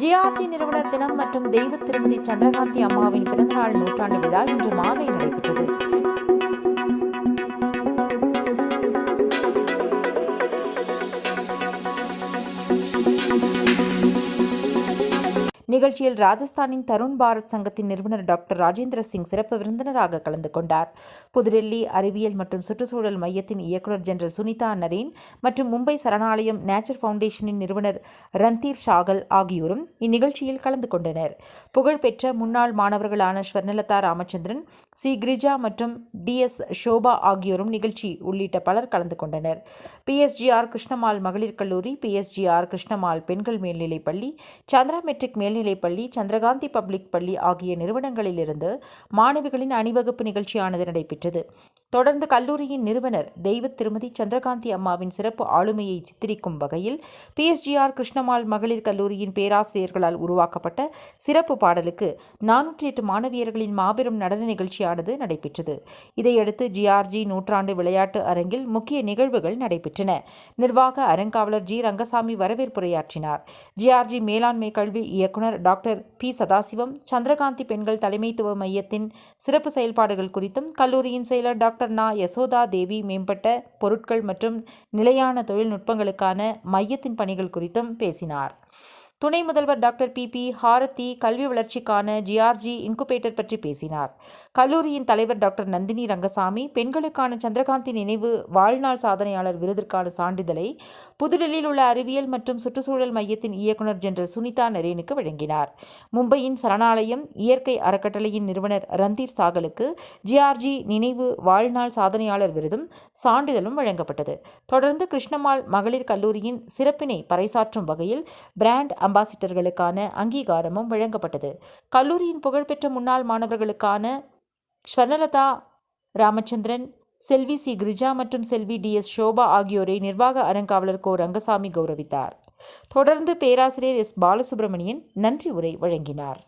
GRG நிறுவனர் தினம் மற்றும் தெய்வ திருமதி சந்திரகாந்தி அம்மாவின் பிறந்தநாள் நூற்றாண்டு விழா இன்று மாலை நடைபெற்றது. நிகழ்ச்சியில் ராஜஸ்தானின் தருண் பாரத் சங்கத்தின் நிறுவனர் டாக்டர் ராஜேந்திர சிங் சிறப்பு விருந்தினராக கலந்து கொண்டார். புதுடெல்லி அறிவியல் மற்றும் சுற்றுச்சூழல் மையத்தின் இயக்குநர் ஜெனரல் சுனிதா நரேன் மற்றும் மும்பை சரணாலயம் நேச்சர் ஃபவுண்டேஷனின் நிறுவனர் ரந்தீர் ஷாகல் ஆகியோரும் இந்நிகழ்ச்சியில் கலந்து கொண்டனர். புகழ்பெற்ற முன்னாள் மாணவர்களான ஸ்வர்ணலதா ராமச்சந்திரன் சி. கிரிஜா மற்றும் டி. எஸ். ஷோபா ஆகியோரும் நிகழ்ச்சி உள்ளிட்ட பலர் கலந்து கொண்டனர். பிஎஸ்ஜிஆர் கிருஷ்ணமால் மகளிர் கல்லூரி பிஎஸ்ஜிஆர் கிருஷ்ணமால் பெண்கள் மேல்நிலைப் பள்ளி சந்திரா மெட்ரிக் மேல்நிலை பள்ளி சந்திரகாந்தி பப்ளிக் பள்ளி ஆகிய நிறுவனங்களிலிருந்து மாணவிகளின் அணிவகுப்பு நிகழ்ச்சியானது நடைபெற்றது. தொடர்ந்து கல்லூரியின் நிறுவனர் தெய்வ திருமதி சந்திரகாந்தி அம்மாவின் சிறப்பு ஆளுமையை சித்தரிக்கும் வகையில் பிஎஸ்ஜிஆர் கிருஷ்ணமால் மகளிர் கல்லூரியின் பேராசிரியர்களால் உருவாக்கப்பட்ட சிறப்பு பாடலுக்கு நானூற்றி எட்டு மாணவியர்களின் மாபெரும் நடன நிகழ்ச்சியானது நடைபெற்றது. இதையடுத்து ஜிஆர்ஜி நூற்றாண்டு விளையாட்டு அரங்கில் முக்கிய நிகழ்வுகள் நடைபெற்றன. நிர்வாக அறங்காவலர் ஜி. ரங்கசாமி வரவேற்புரையாற்றினார். ஜிஆர்ஜி மேலாண்மை கல்வி இயக்குனர் டாக்டர் பி. சதாசிவம் சந்திரகாந்தி பெண்கள் தலைமைத்துவ மையத்தின் சிறப்பு செயல்பாடுகள் குறித்தும் கல்லூரியின் செயலர் டாக்டர் நா யசோதா தேவி மேம்பட்ட பொருட்கள் மற்றும் நிலையான தொழில்நுட்பங்களுக்கான மையத்தின் பணிகள் குறித்தும் பேசினார். துணை முதல்வர் டாக்டர் பி பி ஹாரதி கல்வி வளர்ச்சிக்கான ஜிஆர்ஜி இன்குபேட்டர் பற்றி பேசினார். கல்லூரியின் தலைவர் டாக்டர் நந்தினி ரங்கசாமி பெண்களுக்கான சந்திரகாந்தி நினைவு வாழ்நாள் சாதனையாளர் விருதிற்கான சான்றிதழை புதுடெல்லியில் உள்ள அறிவியல் மற்றும் சுற்றுச்சூழல் மையத்தின் இயக்குநர் ஜெனரல் சுனிதா நரேனுக்கு வழங்கினார். மும்பையின் சரணாலயம் இயற்கை அறக்கட்டளையின் நிறுவனர் ரந்தீர் சாகலுக்கு ஜிஆர்ஜி நினைவு வாழ்நாள் சாதனையாளர் விருதும் சான்றிதழும் வழங்கப்பட்டது. தொடர்ந்து கிருஷ்ணமால் மகளிர் கல்லூரியின் சிறப்பினை பறைசாற்றும் வகையில் பிராண்ட் அம்பாசிட்டர்களுக்கான அங்கீகாரமும் வழங்கப்பட்டது. கல்லூரியின் புகழ்பெற்ற முன்னாள் மாணவர்களுக்கான ஸ்வர்ணலதா ராமச்சந்திரன் செல்வி சி. கிரிஜா மற்றும் செல்வி டி. எஸ். ஷோபா ஆகியோரை நிர்வாக அறங்காவலர் கோ. ரங்கசாமி கௌரவித்தார். தொடர்ந்து பேராசிரியர் எஸ். பாலசுப்ரமணியன் நன்றி உரை வழங்கினார்.